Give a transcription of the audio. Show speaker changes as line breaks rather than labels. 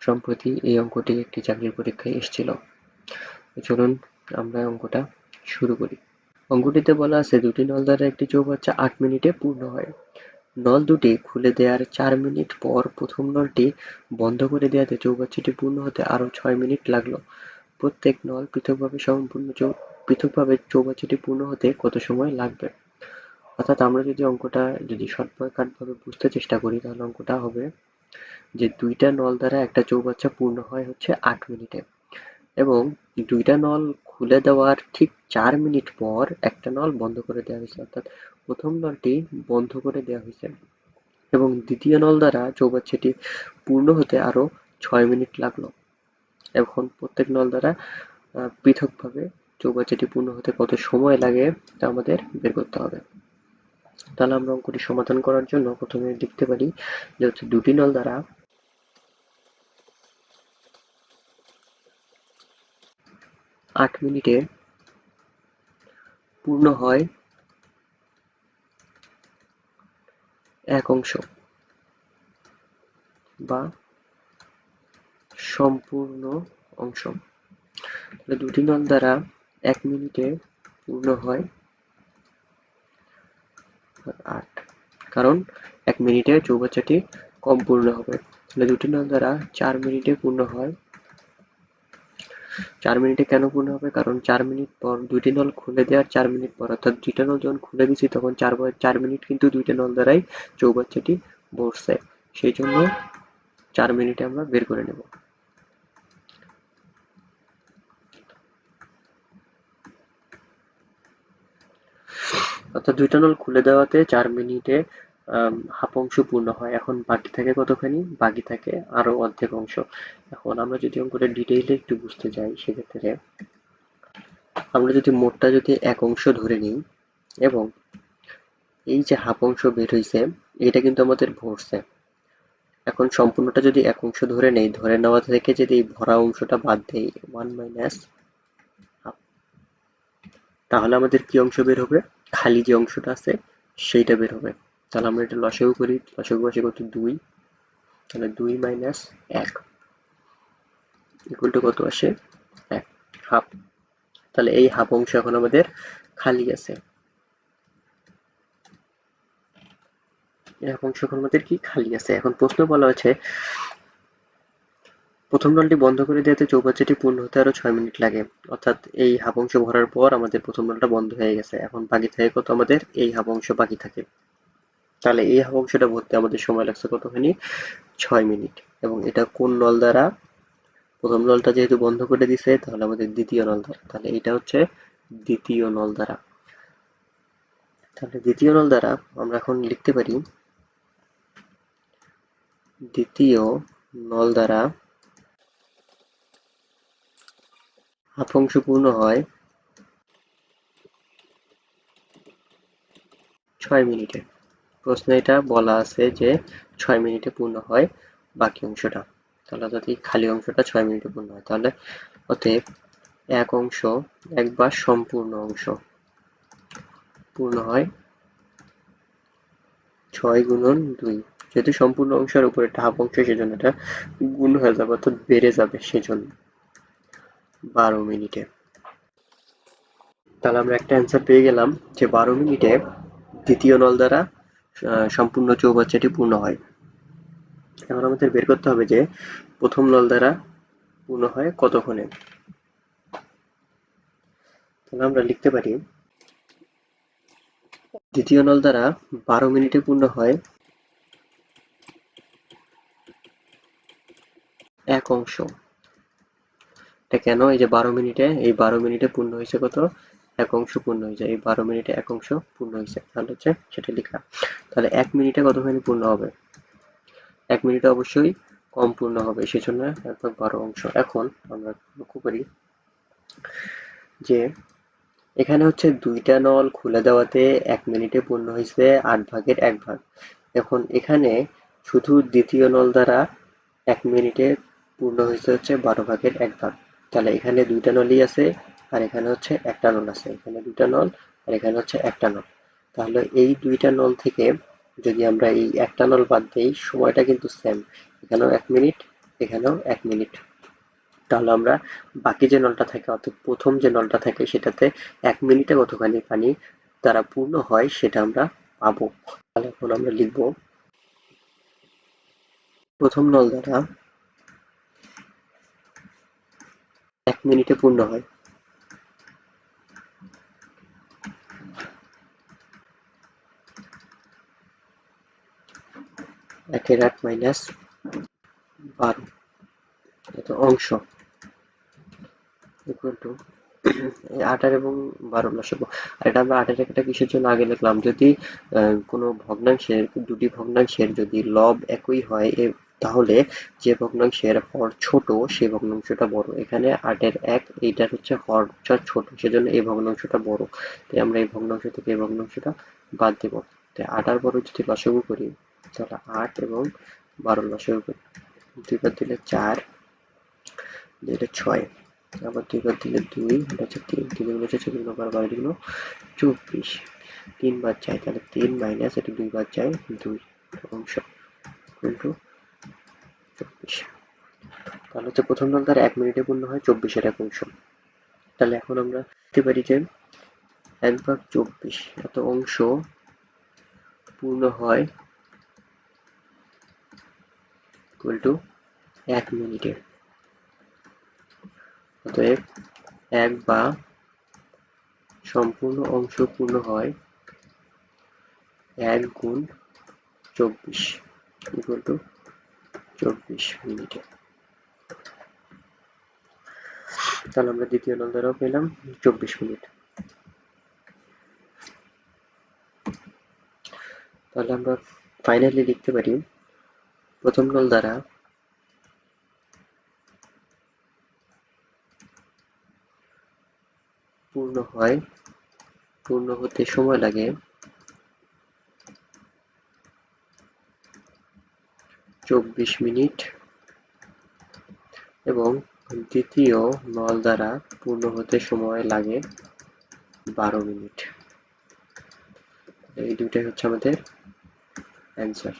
সম্প্রতি এই অঙ্কটি একটি চাকরির পরীক্ষায় এসেছিল। চলুন আমরা অঙ্কটা শুরু করি। অঙ্কটিতে বলা আছে, দুটি নল দ্বারা একটি চৌবাচ্চা আট মিনিটে পূর্ণ হয়। নল দুটি খুলে দেওয়ার চার মিনিট পর প্রথম নলটি বন্ধ করে দেওয়াতে চৌবাচ্চাটি পূর্ণ হতে আরও ছয় মিনিট লাগল। প্রত্যেক নল পৃথকভাবে সম্পূর্ণ পৃথকভাবে চৌবাচ্চাটি পূর্ণ হতে কত সময় লাগবে? অর্থাৎ আমরা যদি অঙ্কটা যদি শর্টকাটভাবে বুঝতে চেষ্টা করি, তাহলে অঙ্কটা হবে যে দুইটা নল দ্বারা একটা চৌবাচ্চা পূর্ণ হয় হচ্ছে আট মিনিটে। এবং দুইটা নল খুলে দেওয়ার ঠিক চার মিনিট পর একটা নল বন্ধ করে দেওয়া হয়েছে। অর্থাৎ প্রথম নলটি বন্ধ করে দেওয়া হয়েছে। এবং দ্বিতীয় নল দ্বারা চৌবাচ্চাটি পূর্ণ হতে আরও ছয় মিনিট লাগল। এখন প্রত্যেক নল দ্বারা পৃথকভাবে চৌবাচ্চাটি পূর্ণ হতে কত সময় লাগে তা আমাদের বের করতে হবে। তাহলে আমরা অঙ্কটি সমাধান করার জন্য প্রথমে লিখতে পারি যে হচ্ছে দুটি নল দ্বারা আট মিনিটে পূর্ণ হয় এক অংশ বা সম্পূর্ণ অংশ। দুটি নল দ্বারা এক মিনিটে পূর্ণ হয় আট। কারণ এক মিনিটে চৌবাচ্চাটি কম পূর্ণ হবে। তাহলে দুটি নল দ্বারা চার মিনিটে পূর্ণ হয়। চার মিনিটে কেন পূর্ণ হবে? কারণ চার মিনিট পর দুইটি নল খুলে দেওয়ার চার মিনিট পর, অর্থাৎ দুইটা নল যখন খুলে দিছি, তখন চার চার মিনিট কিন্তু দুইটা নল দ্বারাই চৌবাচ্চাটি বসছে। সেই জন্য চার মিনিটে আমরা বের করে নেব। অর্থাৎ দুইটা নল খুলে দেওয়াতে চার মিনিটে হাফ অংশ পূর্ণ হয়। এখন বাকি থাকে কতখানি? বাকি থাকে আরও অর্ধেক অংশ। এখন আমরা যদি অঙ্কটা ডিটেইলে একটু বুঝতে যাই, সেক্ষেত্রে আমরা যদি মোটটা যদি এক অংশ ধরে নিই, এবং এই যে হাফ অংশ বের হয়েছে এটা কিন্তু আমাদের ভরছে। এখন সম্পূর্ণটা যদি এক অংশ ধরে নেই, ধরে নেওয়া থেকে যদি এই ভরা অংশটা বাদ দেই ওয়ান মাইনাস তাহলে আমাদের কি অংশ বের হবে? খালি যে অংশটা আছে, সেইটা বের হবে। তাহলে আমরা এটা লসাগু করি, লসাগু বসে কত? দুই। তাহলে দুই মাইনাস এক। কত আসে? এক হাফ তাহলে এই হাফ অংশ এখন আমাদের খালি আছে। এই হাফ অংশ এখন আমাদের কি? খালি আছে। এখন প্রশ্ন বলা হচ্ছে প্রথম নলটি বন্ধ করে দেওয়াতে চৌবাচ্চাটি পূর্ণ হতে আরও ছয় মিনিট লাগে। অর্থাৎ এই হাফ অংশ ভরার পর আমাদের প্রথম নলটা বন্ধ হয়ে গেছে। এখন বাকি থাকে কত? আমাদের এই হাফ অংশ বাকি থাকে। তাহলে এই হাফ অংশটা ভরতে আমাদের সময় লাগছে কতখানি ছয় মিনিট। এবং এটা কোন নল দ্বারা? প্রথম নলটা যেহেতু বন্ধ করে দিছে, তাহলে আমাদের দ্বিতীয় নল দ্বারা। তাহলে এটা হচ্ছে দ্বিতীয় নল দ্বারা। তাহলে দ্বিতীয় নল দ্বারা আমরা এখন লিখতে পারি, দ্বিতীয় নল দ্বারা হাফ অংশ পূর্ণ হয়। ছয় মিনিটে। প্রশ্নে এটা, বলা আছে যে ছয় মিনিটে পূর্ণ হয় বাকি অংশটা। তাহলে এই খালি অংশটা ছয় মিনিটে পূর্ণ হয়, তাহলে অতএব এক অংশ, একবার সম্পূর্ণ অংশ পূর্ণ হয় ছয় গুণন দুই। যেহেতু সম্পূর্ণ অংশের উপরে একটা হাফ অংশ, সেজন্য এটা গুণ হয়ে যাবে, অর্থাৎ বেড়ে যাবে সেজন্য। বারো মিনিটে। তাহলে আমরা একটা অ্যান্সার পেয়ে গেলাম যে বারো মিনিটে দ্বিতীয় নল দ্বারা সম্পূর্ণ চৌবাচ্চাটি পূর্ণ হয়। এখন আমাদের বের করতে হবে যে প্রথম নল দ্বারা পূর্ণ হয় কতক্ষণে। তাহলে আমরা লিখতে পারি, দ্বিতীয় নল দ্বারা বারো মিনিটে পূর্ণ হয় এক অংশ। এটা কেন? এই যে বারো মিনিটে, এই বারো মিনিটে পূর্ণ হয়েছে কত? এক অংশ পূর্ণ হয়েছে এই বারো মিনিটে এক অংশ পূর্ণ হয়েছে। তাহলে হচ্ছে সেটা লেখা তাহলে এক মিনিটে কতখানি পূর্ণ হবে? এক মিনিটে অবশ্যই কম পূর্ণ হবে, সেজন্য এক ভাগ বারো অংশ। এখন আমরা লক্ষ্য করি যে এখানে হচ্ছে দুইটা নল খুলে দেওয়াতে এক মিনিটে পূর্ণ হয়েছে, আট ভাগের এক ভাগ। এখন এখানে শুধু দ্বিতীয় নল দ্বারা এক মিনিটে পূর্ণ হয়েছে হচ্ছে বারো ভাগের এক ভাগ। তাহলে এখানে দুইটা নলই আছে, আর এখানে হচ্ছে একটা নল আছে। এখানে দুইটা নল, আর এখানে হচ্ছে একটা নল। তাহলে এই দুইটা নল থেকে যদি আমরা এই একটা নল বাদ দিই, সময়টা কিন্তু সেম এখানেও এক মিনিট, এখানেও এক মিনিট। তাহলে আমরা বাকি যে নলটা থাকে, অর্থাৎ প্রথম যে নলটা থাকে, সেটাতে এক মিনিটে কতখানি পানি দ্বারা পূর্ণ হয়, সেটা আমরা পাবো। তাহলে এখন আমরা লিখব, প্রথম নল দ্বারা এক মিনিটে পূর্ণ হয়। একের আট মাইনাস বারো এত অংশ। ইকুয়াল আঠারো এবং বারো লসাগু আর এটা আমরা আঠারো একটা কিসের জন্য আগে লিখলাম? যদি কোনো ভগ্নাংশের, দুটি ভগ্নাংশের যদি লব একই হয় তাহলে যে ভগ্নাংশের হর ছোট, সেই ভগ্নাংশটা বড়। এখানে আটের এক, এইটার হচ্ছে হরটা ছোট, সেজন্য এই ভগ্নাংশটা বড়। তাই আমরা এই ভগ্নাংশ থেকে এই ভগ্নাংশটা বাদ দেব। তাই আট আর বারো যদি লসাগু করি, তাহলে আট এবং বারো লসাগু করি। দুইবার দিলে চার, দিলে ছয়, আবার দুইবার দিলে দুই, এটা হচ্ছে তিন। তিনগুলো হচ্ছে চোদ্দ বারো বারো দুগুলো চব্বিশ। তিনবার চাই, তাহলে তিন মাইনাস, এটা দুইবার চাই, দুই। অংশ ইন্টু চব্বিশ। তাহলে হচ্ছে প্রথম নল দ্বারা এক মিনিটে পূর্ণ হয় চব্বিশের এক অংশ। তাহলে এখন আমরা পারি যে এক ভাগ চব্বিশ এত অংশ পূর্ণ হয় ইকুয়াল টু এক মিনিটে। অতএব এক বা সম্পূর্ণ অংশ পূর্ণ হয় এক গুণ চব্বিশ ইকুয়াল টু চব্বিশ মিনিটে। তাহলে আমরা দ্বিতীয় নল দ্বারাও পেলাম, চব্বিশ মিনিট। তাহলে আমরা ফাইনালি লিখতে পারি, প্রথম নল দ্বারা পূর্ণ হয়, পূর্ণ হতে সময় লাগে চব্বিশ মিনিট এবং দ্বিতীয় নল দ্বারা পূর্ণ হতে সময় লাগে বারো মিনিট। এই দুটাই হচ্ছে আমাদের অ্যান্সার